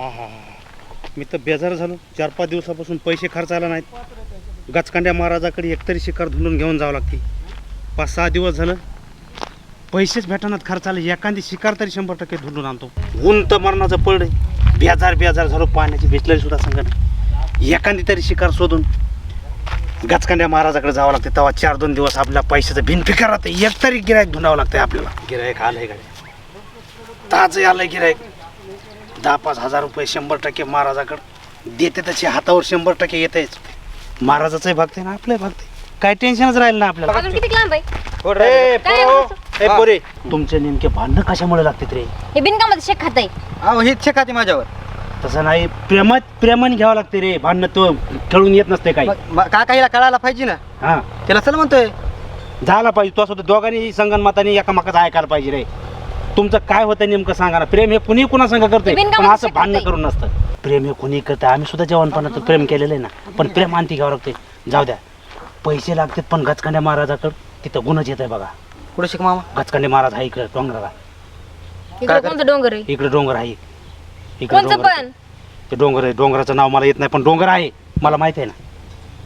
हा हा हा मी तर बेजार झालो. चार पाच दिवसापासून पैसे खर्चायला नाहीत. गचकांड्या महाराजाकडे एकतरी शिकार धुंडून घेऊन जावं लागते. पाच सहा दिवस झालं. पैसेच भेटणार खर्चाला एखादी शिकार तरी शंभर टक्के धुंडून आणतो. ऊन तर मरणाचं पड बेजार बेजार झालो. पाण्याची भेटलेली सुद्धा संकट एखादी तरी शिकार शोधून गचकांड्या महाराजाकडे जावं लागते. तेव्हा चार दोन दिवस आपल्या पैशाचं भिनफिकार राहते. एक तरी गिरायक धुंडावं लागतंय आपल्याला. गिरायक आलंय गाडी ताजं आलंय गिरायक दहा पाच हजार रुपये शंभर टक्के महाराजाकडे देते त्याचे हातावर शंभर टक्के येतेच महाराजाचंही भागते ना आपलंही भागते काय टेन्शनच राहील ना आपल्याला? अजून किती लांब आहे? ए, काय पोरो, बोलतो? ए, पोरे, तुमचे नेमके भांडणं कशामुळे लागतात रे? हे बिनकामाचं शेक खात आहे अहो हेच शेकाती माझ्यावर. तसं नाही प्रेमात प्रेमाने घ्यावं लागते रे भांडणं तो खेळून येत नसते काही. मग- मग काका हिला कळायला पाहिजे ना? हा. त्याला चल म्हणतोय. झाला पाहिजे तो असं दोघांनी संगनमताने एकामेकाचं ऐकायला पाहिजे रे. तुमचं काय होतं नेमकं सांगा ना. प्रेम हे कुणी कुणा संग करते बिनकामाचं पण असं शिकत भांडणं नाही. करून नसतं. प्रेम हे कुणी करतं आम्ही सुद्धा जेवणपणाचं प्रेम केलेलं आहे ना. पण प्रेम आणती घ्यावं लागते जाऊ द्या. पैसे लागतात पण गचकांड्या महाराजाकडं तिथं गुणच येत आहे बघा. कुठे शिक मामा? गचकांडे महाराज आहे इकडे डोंगराला. इकडे कोणतं डोंगर आहे? इकडे डोंगर आहे. इकडे कोणतं डोंगर आहे. पण? ते डोंगर आहे. डोंगराचं नाव मला येत नाही पण डोंगर आहे. मला माहिती आहे ना.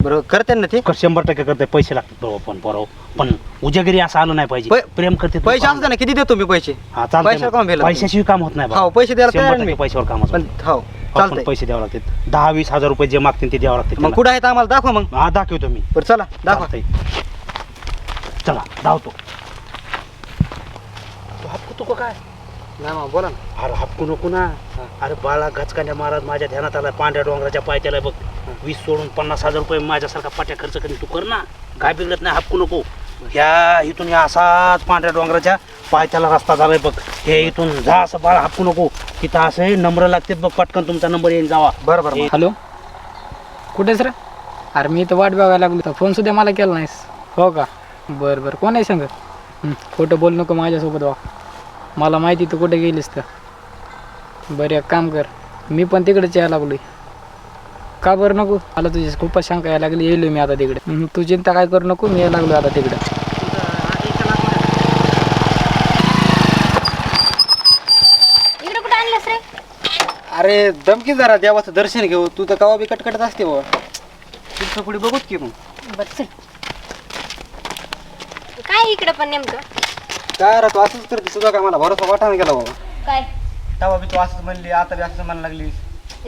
बरोबर करते ना ते? शंभर टक्के करते. पैसे लागतात बरोबर पण बरोबर पण उजागिरी असं आलं नाही पाहिजे. पै- प्रेम करते पैसे पाहून. असू दे ना किती देतो मी पैसे? हा पैशावर. काम पैशाशिवाय काम होत नाही. हो पैसे द्यायला तयार शंभर आहे टक्के मी. पैशावर काम पण हो चालतंय. पैसे द्यावे लागतात. दहा वीस हजार रुपये जे मागतील ते द्यावं लागतील मग त्यांना. कुठं आहेत आम्हाला दाखवा मग. हा दाखवतो मी. बरं चला दाखवा. चालतंय. चला धावतो. तू हापकू काय? नाही मामा बोला ना. अरे हापकू नको ना. अरे बाळा गचकांड्या महाराज माझ्या ध्यानात आला पांढऱ्या डोंगराच्या पायथ्याला बघ. वीस सोडून पन्नास हजार रुपये माझ्यासारखा पाट्या खर्च करून. तू कर ना. काय बिघडत नाही हापकू नको. ह्या इथून या असाच पांढऱ्या डोंगराच्या पायथ्याला रस्ता झालाय बघ. हे इथून जा असं बाळा हापकू नको. तिथं असे नंबर लागतात बघ पटकन तुमचा नंबर येईन जावा. बरं बरं हॅलो? कुठेस रे? अरे मी तर वाट बघायला लागलो. तर फोन सुद्धा मला केला नाहीस. हो का? बरं बरं. कोण आहे सांग खोटं बोल नको माझ्यासोबत वा. मला माहिती तू कुठे गेलीस तर. बरं एक काम कर. मी पण तिकडेच यायला लागलोय. का बरं नको? मला तुझी खूपच शंका यायला लागली. येलो मी आता तिकडे. हम्म, तू चिंता काय करू नको? मी यायला लागलो आता तिकडे. इकडे कुठे आणलंस रे? अरे दमकी जरा देवाचं दर्शन घेऊ. तू तर कवा बी कटकटत असते बाबा तुझं पुढे बघूत की मग? बर चल. काय इकडे पण नेमकं? काय रे तू असंच करते तुझा काय मला भरोसा वाटायला गेला बाबा. काय? तेव्हा बी तू असंच म्हणली आता बी असंच म्हणायला लागली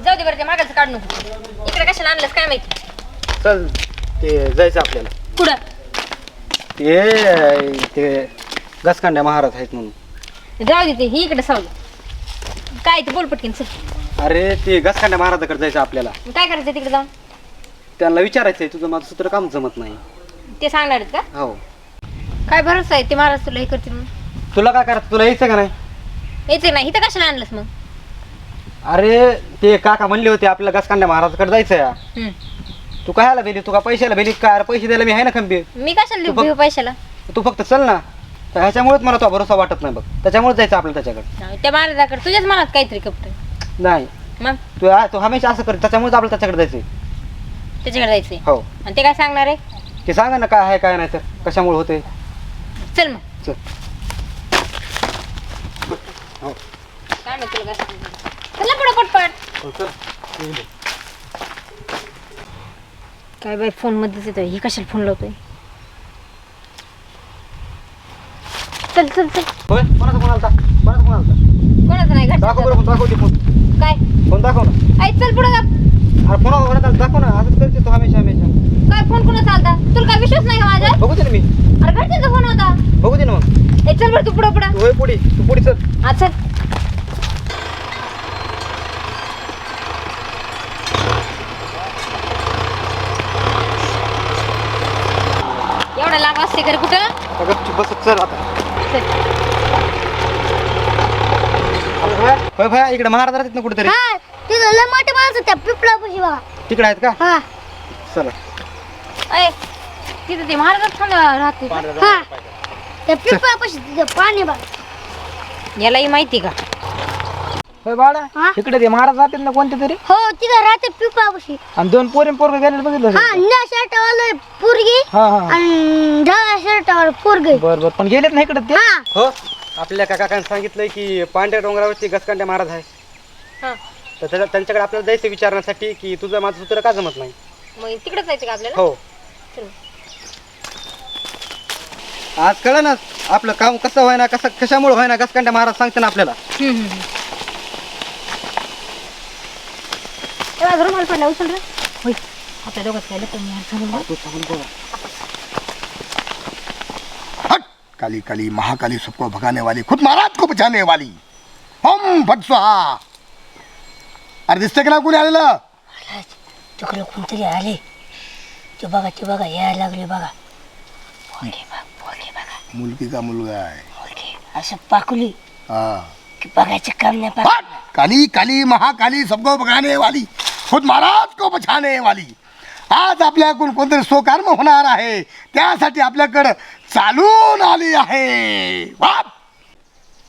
जाऊ दे बरं ते मागाचं काढ नको इकडे कशाला आणलंस काय माहिती? चल ते जायचं आपल्याला. कुठं? ते ते गसकांड्या महाराज आहेत म्हणून. जाऊ दे ते ही इकडे सावली. काय ते बोल पटकीन चल. अरे ते गसकांड्या महाराजाकडे जायचं आपल्याला. काय करायचं तिकडे जाऊन? त्यांना विचारायचंय तुझं माझं सूत्र काम जमत नाही. ते सांगणार आहेत का? हो. काय भरोसा आहे ते महाराज तुला हे करतील म्हणून? तुला काय करायचं? तुला यायचं का नाही? यायचं नाही इथं कशाला आणलंस मग? अरे ते काका म्हणले होते आपल्याला गसकांड्या महाराजाकडे जायचं हम्म. तू कायला भेली तू का पैशाला भेली काय? अरे पैसे द्यायला मी आहे ना खंबीर. मी कशाला तू देऊ घेऊ पैशाला? तू फक्त चल ना. तर ह्याच्यामुळेच मला तो भरोसा वाटत नाही बघ. त्याच्यामुळेच जायचं आपल्याला त्याच्याकडे. त्या महाराजाकडे. तुझ्याच मनात काहीतरी कपट. नाही. मग? तू तू हमेशा असं कर त्याच्यामुळेच आपल्याला त्याच्याकडे जायचंय. त्याच्याकडे जायचंय. हो. आणि ते काय सांगणार आहे? ते सांगा ना काय आहे काय नाही तर. कशामुळे होते चल मग. चल. काय माहिती तुला काय सांगणार. चल. पुढं पटपट काय बाई फोन मध्येच येतोय. ही कशाला फोन लावतोय? चल चल चल. होय? कोणाचा फोन आलता? कोणाचा फोन आलता? कोणाचं नाही दाखव बरं घरचं फोन दाखव ते फोन काय? फोन दाखव ना. आई चल पुढं. अरे फोन कोणाचा आलता? दाखव ना. असंच करते तू हमेशा हमेशा. काय फोन कोणाचा आलता? तुला काय विश्वास नाही का माझ्या बघू दे ना मी. अरे घरच्यांचा फोन होता. बघू दे ना मग. ए चल बरं तू पुढं पुढं. तू होय पुढे. तू पुढे चल. हा चल. एवढा लांब असते घरी कुठं? आता गपचूप बस चल आता. होय भया इकडे महाराज राहतात ना कुठेतरी. हा तिथं लय मोठे माणसं त्या पिपळापाशी बघा तिकडे आहेत का? हा. चला. अय तिथं ते थांब राहते? हा. त्या पिपळापाशी तिथं पाणी बघा यालाही माहिती का? होय बाळा हा? इकडे ते महाराज राहतात ना कोणते तरी? हो तिथं राहते आणि दोन पोरी पोरग गेले बघितलं हा असेल. निळ्या शर्टावाला पोरगी हा हा. आणि ढळ्या शर्टावर पोरगी. बर बर. पण गेलेत ना इकडे ते? हा. हो आपल्या काकाने सांगितलंय की पांढऱ्या डोंगरावरती गसकांड्या महाराज आहे. हा. तर त्याच्या- त्यांच्याकडे आपल्याला जायचं विचारण्यासाठी की तुझं माझं सूत्र का जमत नाही? मग तिकडे जायचं का आपल्याला? हो. चल. आज कळलं ना आपलं काम कसं व्हायना कसं कशामुळे व्हायना घसकांड्या महाराज सांगते ना आपल्याला. तेव्हा घरून मला पडला उचल रे. होय आपल्या दोघात काय लपवून यार सांगून बघ. हट! काली काली महाकाली सबको भगाने वाली खुद महाराज को बचाने वाली। हम भट स्वाहा अरे दिसते का ना कोणी आलेलं? तिकडे कोणतरी आले. ते बघा ते बघा यायला लागले बघा. पोरगे बघ पोरगे बघा. मुलगी का मुलगा आहे? पोरगे असं पाकुली. हा. की बघायचं काम नाही पाक हट काली काली महाकाली सबको भगाने वाली। खुद महाराज को बछाने वाली. आज आपल्याकडून कोणतरी स्वकर्म होणार आहे. त्यासाठी आपल्याकडं चालून आली आहे. बाप